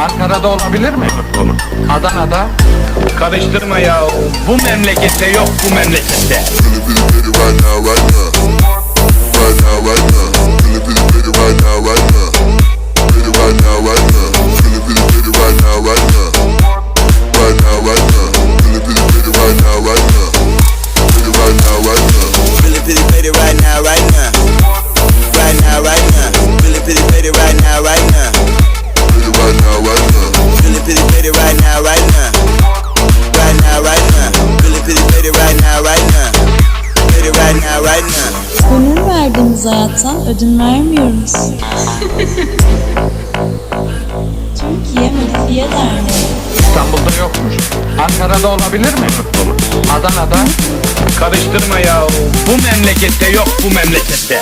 Ankara'da olabilir mi? Olur. Adana'da? Karıştırma ya. Bu memlekette yok bu memlekette. Feeling pretty pretty right now, right now. Right now, right now. Feeling pretty pretty right now, right now. Right now, right now. Gönül verdiğiniz hayattan ödün vermiyoruz. Türkiye Modifiye Derneği. İstanbul'da yokmuş. Ankara'da olabilir mi? Adana'da? Karıştırma ya. Bu memlekette yok bu memlekette.